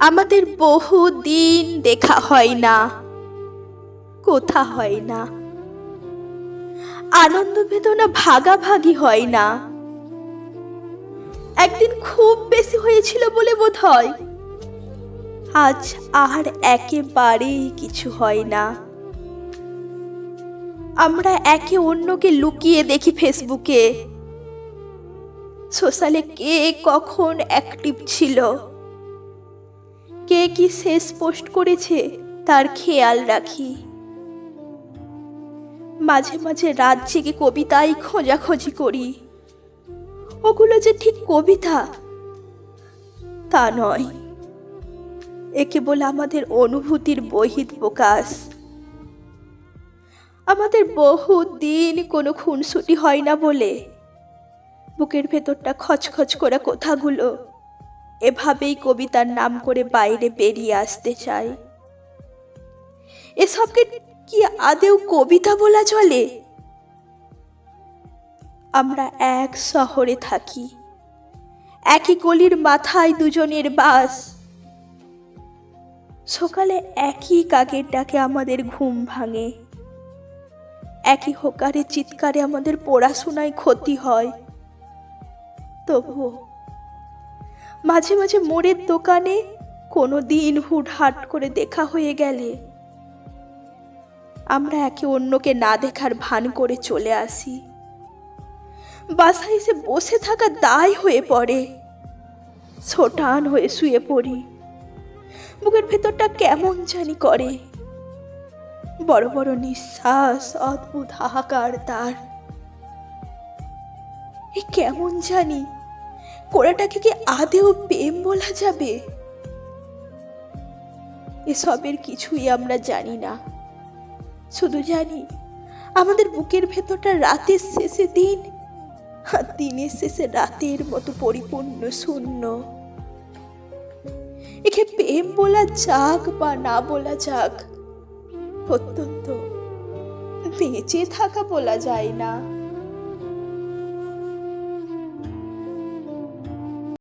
আমাদের বহু দিন দেখা হয় না, কোথা হয় না। আনন্দ বেদনা ভাগাভাগি হয় না। একদিন খুব বেশি হয়েছিল বলে বোধ হয় আজ আর একেবারেই কিছু হয় না। আমরা একে অন্যকে লুকিয়ে দেখি ফেসবুকে। সোশ্যালে কে কখন অ্যাক্টিভ ছিল? কে শেষ পোস্ট করেছে, তার খেয়াল রাখি। মাঝে মাঝে রাত জেগে কবিতাই খোঁজাখোঁজি করি। ওগুলো যে ঠিক কবিতা, তা নয়। এ কেবল আমাদের অনুভূতির বহিত প্রকাশ আমাদের বহু দিন কোনো খুনসুটি হয় না বলে। বুকের ভেতরটা খচখচ করা কথাগুলো এভাবেই কবিতার নাম করে বাইরে বেরিয়ে আসতে চাই এসবকে কি আদেও কবিতা বলা চলে? আমরা এক শহরে থাকি। একই গলির মাথায় দুজনের বাস। সকালে একই কাকের ডাকে আমাদের ঘুম ভাঙে। একই হোকারে চিৎকারে আমাদের পড়াশোনায় ক্ষতি হয়। তবুও মাঝে মাঝে মোড়ের দোকানে কোনো দিন হুটহাট করে দেখা হয়ে গেলে। আমরা একে অন্যকে না দেখার ভান করে চলে আসি। বাসায় এসে বসে থাকা দায় হয়ে পড়ে। ছোটান হয়ে শুয়ে পড়ি। বুকের ভেতরটা কেমন জানি করে। বড় বড় নিঃশ্বাস, অদ্ভুত হাহাকার তার। এ কেমন জানি কোড়াটাকে কি আদেও প্রেম বলা যাবে? এসবের কিছুই আমরা জানি না। শুধু জানি, আমাদের বুকের ভেতরটা রাতের শেষে দিন আর দিনের শেষে রাতের মতো পরিপূর্ণ শূন্য। একে প্রেম বলা যাক বা না বলা যাক, অত্যন্ত বেঁচে থাকা বলা যায় না।